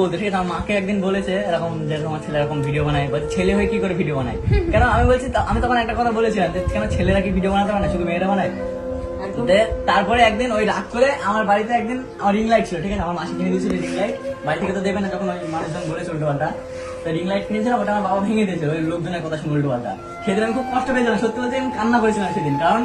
বলতে ঠিক মাকে একদিন বলেছে এরকম যে তোমার ছেলে এরকম ভিডিও বানায় বলছে ছেলে হয়ে কি করে ভিডিও বানায়? কেন? আমি বলছি আমি তখন একটা কথা বলেছিলাম যে কেন ছেলেরা কি ভিডিও বানাতে পারে শুধু মেয়েরা বানায়? তারপরে একদিন ওই রাগ করে আমার বাড়িতে একদিন আমার রিং লাইট ছিল ঠিক আছে? আমার মাসি কিনে দিয়েছিল রিং লাইট বাড়ি থেকে তো দেবে না যখন ওই মানুষজন বলেছে উল্টো পাল্টা তো রিং লাইট কিনেছিলাম ওটা আমার বাবা ভেঙে দিয়েছিল ওই লোকজনের কথা শুনে উল্টো পাল্টা সেদিন আমি খুব কষ্ট পেয়েছিলাম সত্যি বলতে আমি কান্না করেছিলাম সেদিন। কারণ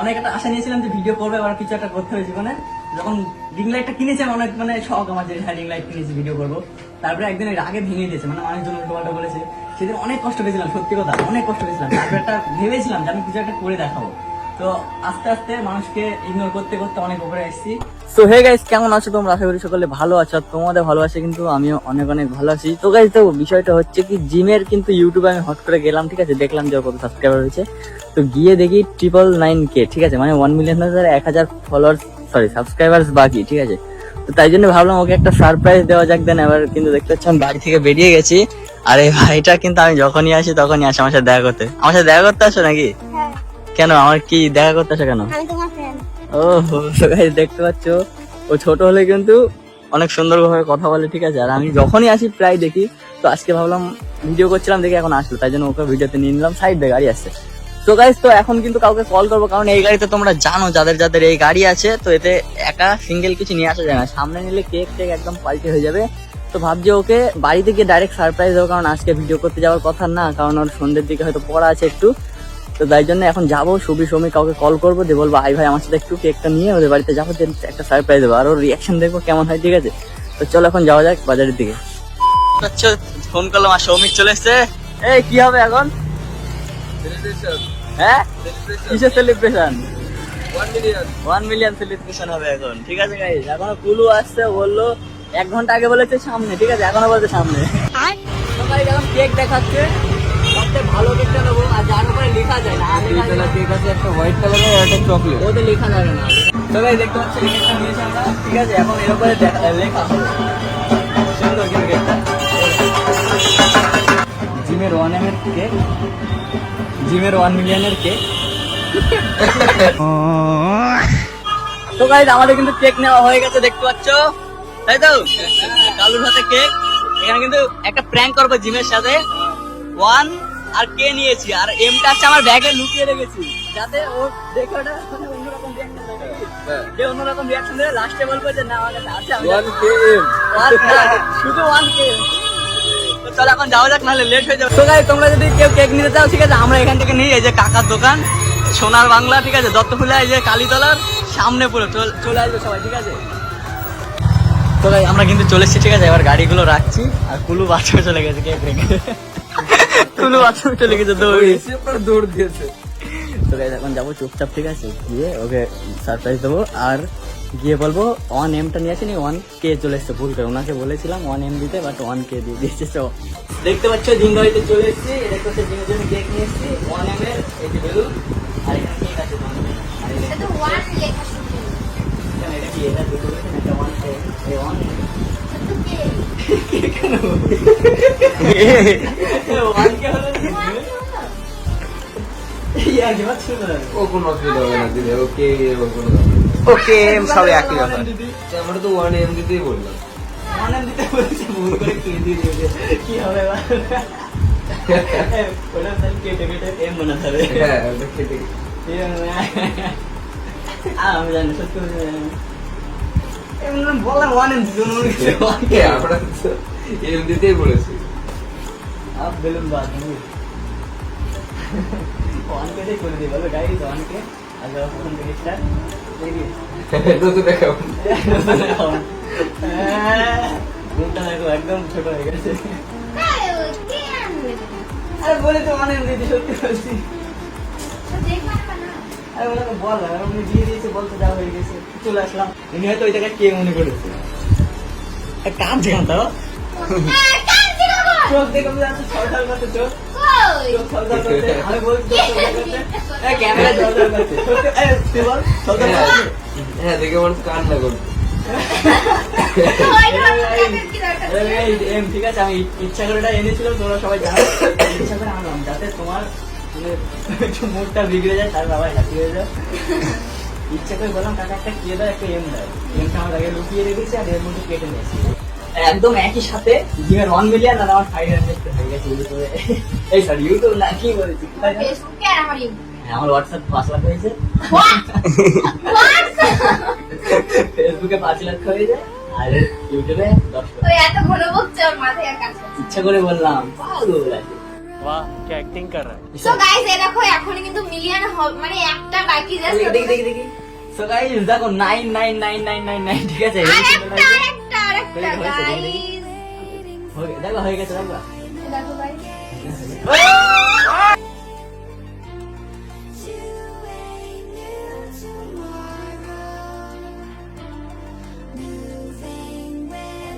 অনেক একটা আশা নিয়েছিলাম যে ভিডিও করবে আবার কিছু একটা করতে হবে জীবনে। যখন রিং লাইটটা কিনেছি আমি অনেক মানে শখ আমার যে হ্যাঁ রিং লাইট কিনেছি ভিডিও করব। তারপরে একদিন আগে ভেঙে দিয়েছে মানে মানুষজন উল্টো পাল্টা বলেছে। সেদিন অনেক কষ্ট পেয়েছিলাম, সত্যি কথা, অনেক কষ্ট পেয়েছিলাম। তারপরে একটা ভেবেছিলাম যে আমি কিছু একটা করে দেখাবো। তো আস্তে আস্তে মানুষকে ইগনোর করতে করতে অনেক উপরে এসেছি। তো হে গাইস কেমন আছো তোমরা? আশা করি সকলে ভালো আছো তোমাদের ভালোবাসে কিন্তু আমিও অনেক অনেক ভালো আছি। তো গাইস তো বিষয়টা হচ্ছে কি, জিমের কিন্তু ইউটিউবে আমি হট করে গেলাম, ঠিক আছে? দেখলাম যে কত সাবস্ক্রাইবার হয়েছে। তো গিয়ে দেখি ট্রিপল নাইন কে ঠিক আছে? মানে ওয়ান মিলিয়ন এক হাজার ফলোয়ার্স সরি সাবস্ক্রাইবার্স বাকি ঠিক আছে? তো তাই জন্য ভাবলাম ওকে একটা সারপ্রাইজ দেওয়া যাক দেন এবার কিন্তু দেখতে পাচ্ছি আমি বাড়ি থেকে বেরিয়ে গেছি। আর এই ভাইটা কিন্তু আমি যখনই আসি তখনই আসে আমার সাথে দেখা করতে। আমার সাথে দেখা করতে আসো নাকি? হ্যাঁ। কেন? আমার কি দেখা করতে আসো কেন? ও দেখতে পাচ্ছ? ও ছোট হলে কিন্তু অনেক সুন্দর ভাবে কথা বলে ঠিক আছে? আর আমি যখনই আসি প্রায় দেখি তো আজকে ভাবলাম ভিডিও করছিলাম দেখি এখন আসলো তাই জন্য ওকে ভিডিওতে নিয়ে নিলাম সাইড দিয়ে গাড়ি আসছে। তো গাইস তো এখন কিন্তু কাউকে কল করব কারণ এই গাড়িতে তোমরা জানো যাদের যাদের এই গাড়ি আছে তো এতে একা সিঙ্গেল কিছু নিয়ে আসা যায় না। সামনে নিলে কেক টেক একদম পাল্টে হয়ে যাবে। তো ভাবছি ওকে বাড়িতে গিয়ে ডাইরেক্ট সারপ্রাইজ দেবো কারণ আজকে ভিডিও করতে যাওয়ার কথা না কারণ ওর সন্ধ্যের দিকে হয়তো পড়া আছে একটু। তো তাই জন্য এখন যাব সুবি সমী কাউকে কল করব দিয়ে বলব আই ভাই আমার সাথে একটু কেকটা নিয়ে ওদের বাড়িতে যাব দিয়ে একটা সারপ্রাইজ দেবো। আর ওর রিয়াকশন দেখব কেমন হয় ঠিক আছে? তো চলো এখন যাওয়া যাক বাজারের দিকে। আচ্ছা ফোন করলাম আর সৌমিক চলে এসছে। এই কি হবে এখন? হ্যাঁ? কিসের সেলিব্রেশন ওয়ান মিলিয়ন সেলিব্রেশন হবে এখন। ঠিক আছে গাইজ এখনও কুলু আসছে বলল এক ঘণ্টা আগে বলেছে সামনে ঠিক আছে? এখনও বলছে সামনে। guys, এখন কেক দেখাচ্ছে। সবচেয়ে ভালো কেকটা নেব আর যার উপরে লেখা যায় না। কেক আছে একটা হোয়াইট কালারের আর একটা চকলেট ওতে লেখা যাবে না। ভাই দেখতে পাচ্ছি ঠিক আছে এখন এর উপরে দেখা- লেখা হবে। জিমের ওয়ান এম এর কেক জিমের ওয়ান মিলিয়নের কেক তো গাইজ আমাদের কিন্তু কেক নেওয়া হয়ে গেছে দেখতে পাচ্ছ? তাই তো? কালুর হাতে কেক এখানে কিন্তু একটা প্র্যাঙ্ক করব জিমের সাথে। ওয়ান আর কে নিয়েছি? আর এমটা হচ্ছে আমার ব্যাগে লুকিয়ে রেখেছি। যাতে ও দেখে ওটা মানে অন্যরকম রিয়াকশন দেবে যে অন্যরকম রিয়াকশন দেবে লাস্টে বলব যে না আমার কাছে আছে ওয়ান কে এম শুধু ওয়ান কে তো চল এখন যাওয়া যাক নাহলে লেট হয়ে যাবে। তো গাই তোমরা যদি কেউ কেক নিতে চাও ঠিক আছে আমরা এখান থেকে নিই এই যে কাকার দোকান সোনার বাংলা ঠিক আছে দত্তফুলা এই যে কালীতলার সামনে পুরো চল- চলে আসবে সবাই ঠিক আছে? তো ভাই আমরা কিন্তু চলে এসেছি ঠিক আছে এবার গাড়িগুলো রাখছি আর কুলু বাথরুমে চলে গেছে কেক রেখে। কুলু বাথরুমে চলে গেছে দৌড়ে। দৌড় দিয়েছে। তো এখন যাব চুপচাপ ঠিক আছে গিয়ে ওকে সারপ্রাইজ দেবো আর গিয়ে বলব ওয়ান এমটা নিয়ে আসেনি ওয়ান কে চলে এসছে ভুল করে। ওনাকে বলেছিলাম ওয়ান এম দিতে বাট ওয়ান কে দিয়ে দিয়েছে। তো দেখতে পাচ্ছ জিঙ্গাইতে চলে এসেছি। এটা হচ্ছে জিমের জন্য কেক নিয়ে এসেছি। ওয়ান এম এর এই যে বেলুন আর এখানে কেক আছে এটা কি এটা দুটো ওয়ান ও কোনো অসুবিধা হবে না দিলে ওকে ও কোনো। ওকে সবাই একই ব্যাপার। আমরা তো ওয়ান এম দিতেই বললাম। দিতে বলেছে ভুল করে কে দিয়ে দিয়েছে কি হবে ওটা তাহলে কেটে কেটে এম বানাতে হবে। হ্যাঁ ওটা আমি জানি সত্যি বললাম ওয়ান এম দিতে মনে হচ্ছে ওয়ান কে আমরা তো এম দিতেই বলেছি। আপ বেলুন বাদ ওয়ান কে করে দিই বলো কে আগে প্রথম থেকে স্টার্ট দেখি। নতুন অ্যাকাউন্ট মুখটা দেখো একদম ছোট হয়ে গেছে। আরে, আরে বলে তো অনেক দিদি সত্যি বলছি। আরে ওনাকে বল না উনি দিয়ে দিয়েছে বলতে যা হয়ে গেছে। চলে আসলাম। উনি হয়তো ওই জায়গায় কে মনে করেছে? কাজ হ্যাঁ বল চোখ দেখে আমি করতে চোখ। হ্যাঁ দেখে মানুষ কান্না করবে ঠিক আছে আমি ইচ্ছা করে এটা এনেছিলাম তোমরা সবাই জানো। ইচ্ছা করে আনলাম যাতে তোমার মানে একটু মুডটা বিগড়ে যায় তার বাবা হ্যাপি হয়ে যায়। ইচ্ছা করে বললাম কাকা একটা কে দাও একটা এম দাও। এমটা আমার আগে লুকিয়ে রেখেছি আর এর মধ্যে কেটে নিয়েছি একদম একই সাথে জিমের ওয়ান মিলিয়ন আর আমার ফাইভ হান্ড্রেড হয়ে গেছে ইউটিউবে এই সরি ইউটিউব না কি বলেছি কোথায় জানো? ফেসবুকে আর আমার ইউটিউব হ্যাঁ, আমার হোয়াটসঅ্যাপ পাঁচ লাখ হয়েছে What? What? ফেসবুকে পাঁচ লাখ হয়ে যায় আর ইউটিউবে দশ লাখ ওই এত ঘন বকছে ওর মাথায় আর কাজ করছে ইচ্ছা করে বললাম পাগল আছে वाह क्या एक्टिंग कर रहा है সো গাইস এই দেখো এখন কিন্তু মিলিয়ন মানে একটা বাকি জাস্ট দেখি দেখি দেখি সো গাইস দেখো nine nine nine nine nine nine ঠিক আছে আরেকটা হয়েছে, গাইস দেখো হয়ে গেছে দেখো দেখো গাইস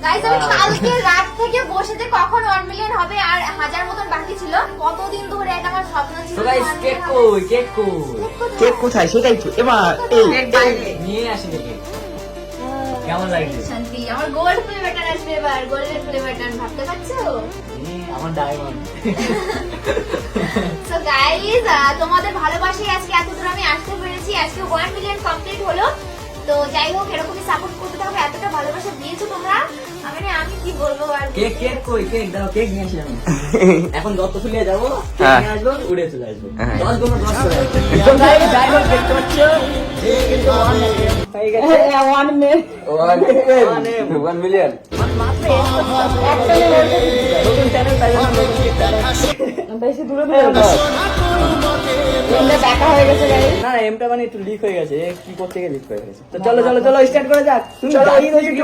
গাইস আমি কালকে রাত থেকে বসে যে কখন 1 মিলিয়ন হবে আর হাজার মতন বাকি ছিল? কতদিন ধরে এটা আমার স্বপ্ন ছিল যে গাইস কেক কই? কেক কই? কেক কোথায়? সেটাই তো। এবার এই নিয়ে আসেনি কেক কেমন লাগছে শান্তি। আমার গোল্ড ফ্লেভারটা আসবে এবার। গোল্ডেন ফ্লেভারটা ভাবতে পারছ? আমার ডায়মন্ড সো গাইস তোমাদের ভালোবাসায় আজকে এত দূর আমি আসতে পেরেছি। আজকে 1 মিলিয়ন কমপ্লিট হলো। তো যাই হোক এরকমই সাপোর্ট করতে থাকবে এতটা ভালোবাসা দিয়েছ তোমরা। আমি না আমি কি বলব আর কেক কেক কই? কেক দাও কেক নিয়ে আসি আমি। এখন দত্ত ফুলিয়ে যাব কেক হ্যাঁ। নিয়ে আসব উড়ে চলে আসব। দশ গুণ দশ দেখতে পাচ্ছ? কিন্তু million হয়ে গেছে। না এমটা মানে একটু লিক হয়ে গেছে। এ কি করতে গিয়ে লিক হয়ে গেছে? তো চলো চলো চলো স্টার্ট করা যাক। তুমি দাঁড়িয়ে রয়েছো কি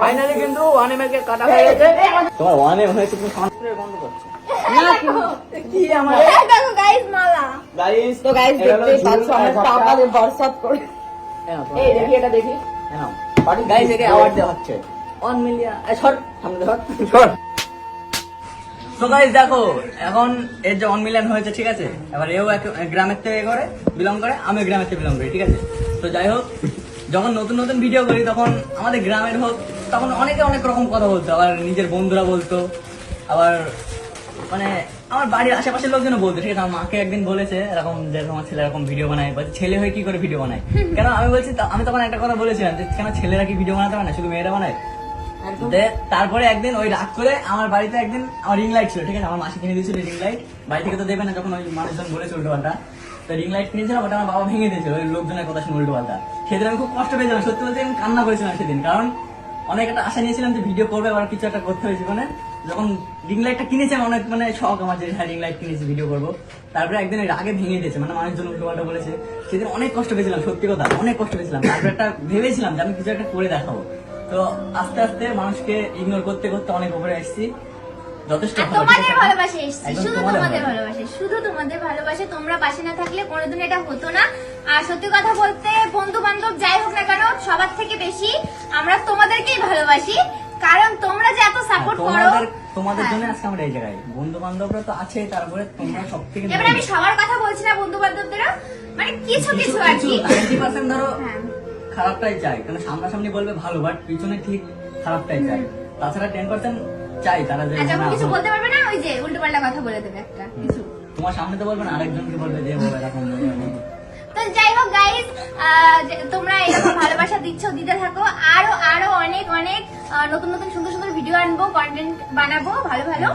ফাইনালি কিন্তু ওয়ান এম কে কাটা হয়ে গেছে। তোমার ওয়ান এম হয়েছে তুমি সাউন্ড বন্ধ করছ। কি আমার দেখো গাইস মালা। গাইস তো গাইস দেখতেই পাচ্ছ আমরা টাকা দিয়ে বরসাত করে। এই দেখি এটা দেখি। গাইস একে অ্যাওয়ার্ড দেওয়া হচ্ছে। সামনে তো দেখো এখন এর যে মিলিয়ন হয়েছে ঠিক আছে? এবার এও গ্রামের থেকে করে বিলং করে আমি গ্রামের থেকে বিলং করি ঠিক আছে? তো যাই হোক যখন নতুন নতুন ভিডিও করি তখন আমাদের গ্রামের হোক তখন অনেকে অনেক রকম কথা বলতো। আবার নিজের বন্ধুরা বলতো। আবার মানে আমার বাড়ির আশেপাশের লোকজন বলতো ঠিক আছে আমার মাকে একদিন বলেছে এরকম যে তোমার ছেলে এরকম ভিডিও বানায় বলছে ছেলে হয়ে কি করে ভিডিও বানায়? কেন আমি বলছি আমি তখন একটা কথা বলেছিলাম যে কেন ছেলেরা কি ভিডিও বানাতে পারে না শুধু মেয়েরা বানায়? তারপরে একদিন ওই রাগ করে আমার বাড়িতে একদিন আমার রিং লাইট ছিল ঠিক আছে? আমার মাসি কিনে দিয়েছিল রিং লাইট বাড়ি থেকে তো দেবে না যখন ওই মানুষজন বলেছে উল্টো রিং লাইট কিনেছিলাম ওটা আমার বাবা ভেঙে দিয়েছিল, ওই লোকজনের কথা শুনে উল্টো পাল্টা। সেদিন আমি খুব কষ্ট পেয়েছিলাম, সত্যি বলতে আমি কান্না করেছিলাম সেদিন, কারণ অনেক একটা আশা নিয়েছিলাম যে ভিডিও করবে, আবার কিছু একটা করতে হয়েছে মানে যখন রিং লাইটটা কিনেছি আমি অনেক মানে শখ আমার যে হ্যাঁ রিং লাইট কিনেছি ভিডিও করব। তারপরে একদিন রাগে ভেঙে দিয়েছে মানে মানুষজন উল্টো পাল্টা বলেছে। সেদিন অনেক কষ্ট পেয়েছিলাম, সত্যি কথা, অনেক কষ্ট পেয়েছিলাম। তারপরে একটা ভেবেছিলাম যে আমি কিছু একটা করে দেখাবো। তো আস্তে আস্তে মানুষকে ইগনোর করতে করতে অনেক উপরে আসছি যথেষ্ট আর ভালো, ঠিক তোমাদের ভালোবাসা এসছে শুধু তোমাদের তোমাদের ভালোবাসা। ভালোবাসা শুধু তোমাদের ভালোবাসা তোমরা পাশে না থাকলে কোনোদিন এটা হতো না। আর সত্যি কথা বলতে বন্ধু বান্ধব যাই হোক না কেন সবার থেকে বেশি আমরা তোমাদেরকেই ভালোবাসি। কারণ তোমরা যে এত সাপোর্ট করো তোমাদের তোমাদের। জন্য আজকে আমরা এই জায়গায় বন্ধু বান্ধবরা তো আছে তারপরে তোমরা সব থেকে এবার আমি সবার কথা বলছি না বন্ধু বান্ধবদেরও মানে কিছু কিছু আর কি। টোয়েন্টি পার্সেন্ট ধরো। খারাপটাই চাই কারণ সামনাসামনি বলবে ভালো বাট পিছনে ঠিক খারাপটাই চাই তাছাড়া টেন পার্সেন্ট চাই তারা যে না, কিছু বলতে পারবে না? ওই যে কথা বলে দেবে একটা কিছু। তোমার সামনে তো বলবে না আরেকজনকে বলবে যে ও এরকম। তো যাই হোক গাইজ তোমরা এরকম ভালোবাসা দিচ্ছ দিতে থাকো। আরও আরও অনেক অনেক নতুন নতুন সুন্দর সুন্দর ভিডিও আনব কন্টেন্ট বানাবো ভালো ভালো।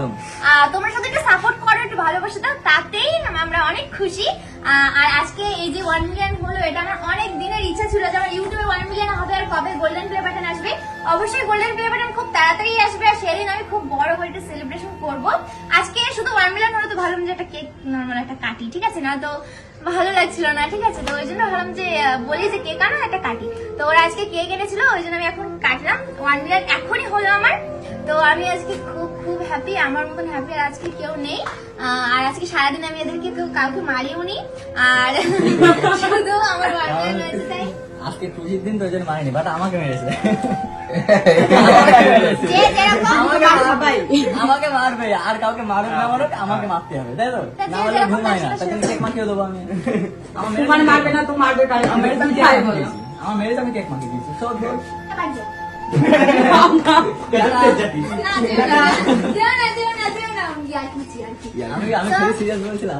তোমরা একটু সাপোর্ট করো একটু ভালোবাসা দাও তাতেই আমরা অনেক খুশি। আর আজকে এই যে ওয়ান মিলিয়ন হলো এটা আমার অনেক দিনের ইচ্ছা ছিল যে আমার ইউটিউবে ওয়ান মিলিয়ন হবে আর কবে গোল্ডেন প্লে অবশ্যই গোল্ডেন প্লে বাটন খুব তাড়াতাড়ি আসবে আর সেদিন আমি খুব বড় করে একটা সেলিব্রেশন করব। আজকে শুধু ওয়ান মিলিয়ন হলে তো ভালো যে একটা কেক নর্মাল একটা কাটি, ঠিক আছে? না তো ভালো লাগছিল না, ঠিক আছে? তো ওই জন্য ভাবলাম যে বলি যে কেক আনো একটা কাটি। তো ওরা আজকে কেক এনেছিল, ওই জন্য আমি এখন কাটলাম। ওয়ান মিলিয়ন এখনই হলো আমার। তো আমি আজকে খুব খুব হ্যাপি আমার মতন হ্যাপি আর আজকে কেউ নেই। আর আজকে সারাদিন আমি এদেরকে কেউ কাউকে মারিও নি। আর শুধু আমার ওয়ান মিলিয়ন হয়েছে তাই। আজকে খুশির দিন তো ওই জন্য মারেনি বাট আমাকে মেরেছে। আমাকে মারবে আর কাউকে মারুক না মারুক আমাকে মারতে হবে তাই তো না হলে ঘুমাই না তখন কেক মাখিয়ে দেবো আমি আমার মেরে মারবে না তো মারবে আমার মেরে আমি কেক মাখিয়ে দিয়েছি আমি আমি সিরিয়াস বলছিলাম